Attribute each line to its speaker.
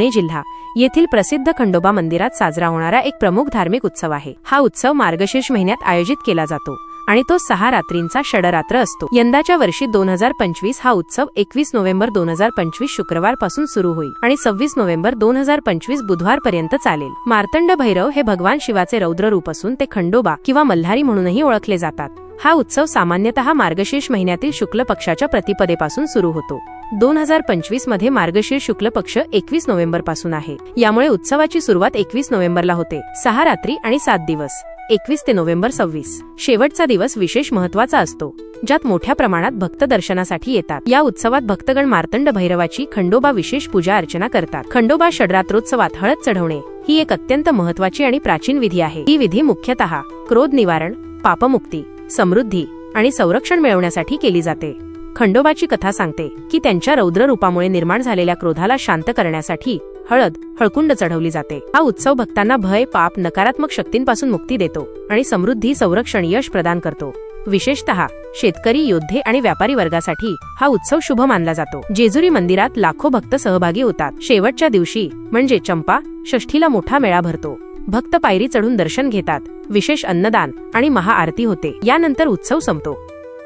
Speaker 1: पुणे जिल्हा येथील प्रसिद्ध खंडोबा मंदिरात साजरा होणारा एक प्रमुख धार्मिक उत्सव आहे. हा उत्सव मार्गशीर्ष महिन्यात आयोजित केला जातो आणि तो सहा रात्रींचा षडरात्र असतो. यंदाच्या वर्षी दोन हजार पंचवीस हा उत्सव एकवीस नोव्हेंबर दोन हजार पंचवीस शुक्रवारपासून सुरू होईल आणि सव्वीस नोव्हेंबर दोन हजार पंचवीस बुधवार पर्यंत चालेल. मार्तंड भैरव हे भगवान शिवाचे रौद्र रूप असून ते खंडोबा किंवा मल्हारी म्हणूनही ओळखले जातात. हा उत्सव सामान्यतः मार्गशीर्ष महिन्यातील शुक्ल पक्षाच्या प्रतिपदेपासून सुरू होतो. दोन हजार पंचवीसमध्ये मार्गशीर्ष शुक्ल पक्ष एकवीस नोव्हेंबरपासून आहे. यामुळे उत्सवाची सुरुवात एकवीस नोव्हेंबरला होते. सहा रात्री आणि सात दिवस. एकवीस ते नोव्हेंबर सव्वीस. शेवटचा दिवस विशेष महत्त्वाचा असतो. ज्यात मोठ्या प्रमाणात भक्त दर्शनासाठी येतात. या उत्सवात भक्तगण मार्तंड भैरवाची खंडोबा विशेष पूजा अर्चना करतात. खंडोबा षडरात्रोत्सवात हळद चढवणे ही एक अत्यंत महत्वाची आणि प्राचीन विधी आहे. ही विधी मुख्यतः क्रोध निवारण पापमुक्ती समृद्धी आणि संरक्षण मिळवण्यासाठी केली जाते. खंडोबाची कथा सांगते की त्यांच्या रौद्र रूपामुळे निर्माण झालेल्या क्रोधाला शांत करण्यासाठी हळद हळकुंड चढवली जाते. हा उत्सव भक्तांना भय पाप नकारात्मक शक्तींपासून मुक्ती देतो आणि समृद्धी संरक्षण यश प्रदान करतो. विशेषतः शेतकरी योद्धे आणि व्यापारी वर्गासाठी हा उत्सव शुभ मानला जातो. जेजुरी मंदिरात लाखो भक्त सहभागी होतात. शेवटच्या दिवशी म्हणजे चंपा षष्ठीला मोठा मेळा भरतो. भक्त पायरी चढून दर्शन घेतात. विशेष अन्नदान आणि महाआरती होते. यानंतर उत्सव संपतो.